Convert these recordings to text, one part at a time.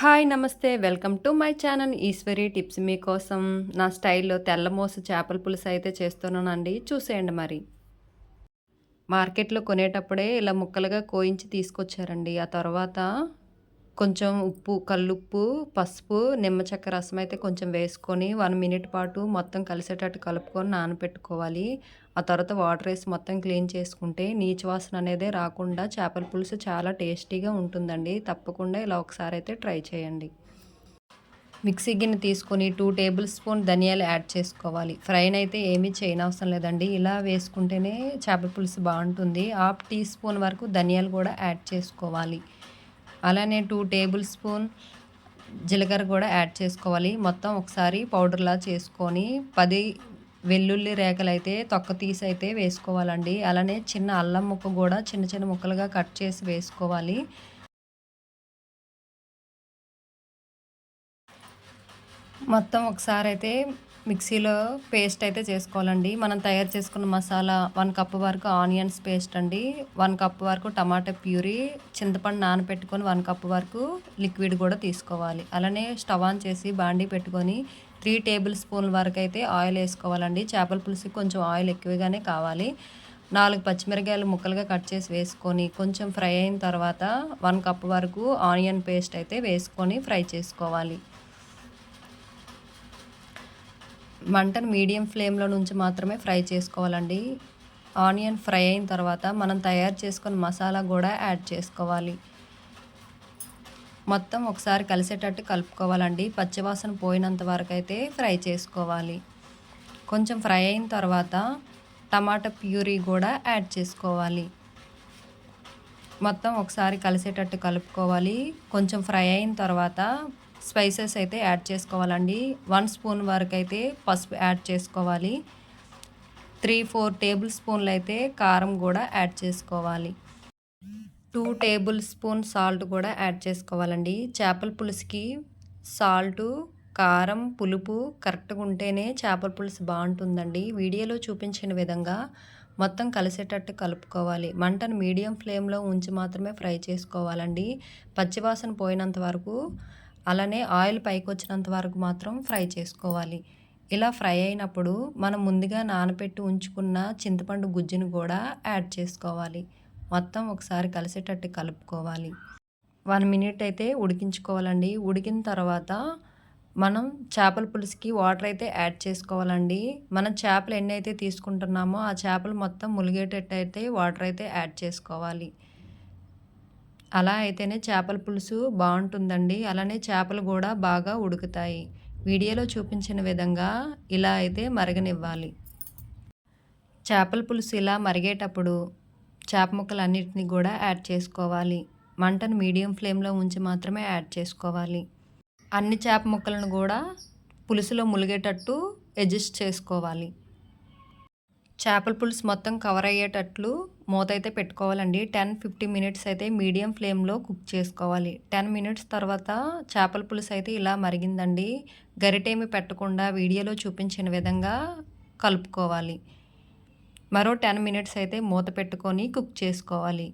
Hi నమస్తే. Welcome to my channel Eswari tips మీకోసం నా స్టైల్లో తెల్లమోస చేపల పులుసు అయితే చేస్తున్నానండి. చూసేయండి మరి. మార్కెట్లో కొనేటప్పుడే ఇలా ముక్కలుగా కోయించి తీసుకొచ్చారండి. ఆ తర్వాత కొంచెం ఉప్పు కల్లుప్పు పసుపు నిమ్మ చెక్క రసం అయితే కొంచెం వేసుకొని వన్ మినిట్ పాటు మొత్తం కలిసేటట్టు కలుపుకొని నానబెట్టుకోవాలి ఆ తర్వాత వాటర్ వేసి మొత్తం క్లీన్ చేసుకుంటే నీచు వాసన అనేది రాకుండా చేపల పులుసు చాలా టేస్టీగా ఉంటుందండి. తప్పకుండా ఇలా ఒకసారి అయితే ట్రై చేయండి. మిక్సీ గిన్నె తీసుకొని టూ టేబుల్ స్పూన్ ధనియాలు యాడ్ చేసుకోవాలి. ఫ్రైన్ అయితే ఏమీ చేయనవసరం లేదండి. ఇలా వేసుకుంటేనే చేపల పులుసు బాగుంటుంది. హాఫ్ టీ స్పూన్ వరకు ధనియాలు కూడా యాడ్ చేసుకోవాలి. అలానే టూ టేబుల్ స్పూన్ జీలకర్ర కూడా యాడ్ చేసుకోవాలి. మొత్తం ఒకసారి పౌడర్లా చేసుకొని పది వెల్లుల్లి రేఖలు అయితే తొక్క తీసి అయితే వేసుకోవాలండి. అలానే చిన్న అల్లం ముక్క కూడా చిన్న చిన్న ముక్కలుగా కట్ చేసి వేసుకోవాలి. మొత్తం ఒకసారి అయితే మిక్సీలో పేస్ట్ అయితే చేసుకోవాలండి. మనం తయారు చేసుకున్న మసాలా వన్ కప్ వరకు ఆనియన్స్ పేస్ట్ అండి. వన్ కప్ వరకు టమాటా ప్యూరీ చింతపండు నానబెట్టుకొని వన్ కప్ వరకు లిక్విడ్ కూడా తీసుకోవాలి. అలానే స్టవ్ ఆన్ చేసి బాండీ పెట్టుకొని త్రీ టేబుల్ స్పూన్ వరకు అయితే ఆయిల్ వేసుకోవాలండి. చేపల పులుసు కొంచెం ఆయిల్ ఎక్కువగానే కావాలి. నాలుగు పచ్చిమిరకాయలు ముక్కలుగా కట్ చేసి వేసుకొని కొంచెం ఫ్రై అయిన తర్వాత వన్ కప్ వరకు ఆనియన్ పేస్ట్ అయితే వేసుకొని ఫ్రై చేసుకోవాలి. మంటను మీడియం ఫ్లేమ్లో నుంచి మాత్రమే ఫ్రై చేసుకోవాలండి. ఆనియన్ ఫ్రై అయిన తర్వాత మనం తయారు చేసుకున్న మసాలా కూడా యాడ్ చేసుకోవాలి. మొత్తం ఒకసారి కలిసేటట్టు కలుపుకోవాలండి. పచ్చివాసన పోయినంత వరకు అయితే ఫ్రై చేసుకోవాలి. కొంచెం ఫ్రై అయిన తర్వాత టమాటా ప్యూరీ కూడా యాడ్ చేసుకోవాలి. మొత్తం ఒకసారి కలిసేటట్టు కలుపుకోవాలి. కొంచెం ఫ్రై అయిన తర్వాత స్పైసెస్ అయితే యాడ్ చేసుకోవాలండి. వన్ స్పూన్ వరకు అయితే పసుపు యాడ్ చేసుకోవాలి. త్రీ ఫోర్ టేబుల్ స్పూన్లు అయితే కారం కూడా యాడ్ చేసుకోవాలి. టూ టేబుల్ స్పూన్ సాల్ట్ కూడా యాడ్ చేసుకోవాలండి. చేపల పులుసుకి సాల్టు కారం పులుపు కరెక్ట్గా ఉంటేనే చేపల పులుసు బాగుంటుందండి. వీడియోలో చూపించిన విధంగా మొత్తం కలిసేటట్టు కలుపుకోవాలి. మంటను మీడియం ఫ్లేమ్లో ఉంచి మాత్రమే ఫ్రై చేసుకోవాలండి. పచ్చివాసన పోయినంత వరకు అలానే ఆయిల్ పైకి వచ్చినంత వరకు మాత్రం ఫ్రై చేసుకోవాలి. ఇలా ఫ్రై అయినప్పుడు మనం ముందుగా నానబెట్టి ఉంచుకున్న చింతపండు గుజ్జును కూడా యాడ్ చేసుకోవాలి. మొత్తం ఒకసారి కలిసేటట్టు కలుపుకోవాలి. వన్ మినిట్ అయితే ఉడికించుకోవాలండి. ఉడికిన తర్వాత మనం చేపల పులుసుకి వాటర్ అయితే యాడ్ చేసుకోవాలండి. మనం చేపలు ఎన్ని అయితే తీసుకుంటున్నామో ఆ చేపలు మొత్తం ములిగేటట్టు అయితే వాటర్ అయితే యాడ్ చేసుకోవాలి. అలా అయితేనే చేపల పులుసు బాగుంటుందండి. అలానే చేపలు కూడా బాగా ఉడుకుతాయి. వీడియోలో చూపించిన విధంగా ఇలా అయితే మరగనివ్వాలి. చేపల పులుసు ఇలా మరిగేటప్పుడు చేప ముక్కలన్నిటిని కూడా యాడ్ చేసుకోవాలి. మంటను మీడియం ఫ్లేమ్లో ఉంచి మాత్రమే యాడ్ చేసుకోవాలి. అన్ని చేప ముక్కలను కూడా పులుసులో ములిగేటట్టు అడ్జస్ట్ చేసుకోవాలి. చేపల పులుసు మొత్తం కవర్ అయ్యేటట్లు మూత అయితే పెట్టుకోవాలండి. టెన్ ఫిఫ్టీ మినిట్స్ అయితే మీడియం ఫ్లేమ్లో కుక్ చేసుకోవాలి. టెన్ మినిట్స్ తర్వాత చేపల పులుసు అయితే ఇలా మరిగిందండి. గరిటేమి పెట్టకుండా వీడియోలో చూపించిన విధంగా కలుపుకోవాలి. మరో టెన్ మినిట్స్ అయితే మూత పెట్టుకొని కుక్ చేసుకోవాలి.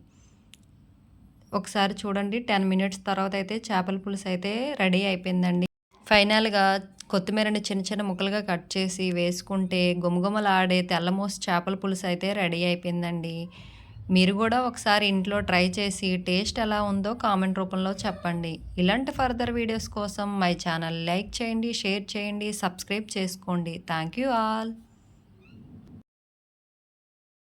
ఒకసారి చూడండి టెన్ మినిట్స్ తర్వాత అయితే చేపల పులుసు అయితే రెడీ అయిపోయిందండి. ఫైనల్గా కొత్తిమీరని చిన్న చిన్న ముక్కలుగా కట్ చేసి వేసుకుంటే గుమగుమలాడే తెల్లమోస చేపల పులుసు అయితే రెడీ అయిపోయిందండి. మీరు కూడా ఒకసారి ఇంట్లో ట్రై చేసి టేస్ట్ ఎలా ఉందో కామెంట్ రూపంలో చెప్పండి. ఇలాంటి ఫర్దర్ వీడియోస్ కోసం మై ఛానల్ లైక్ చేయండి షేర్ చేయండి సబ్స్క్రైబ్ చేసుకోండి. Thank you all.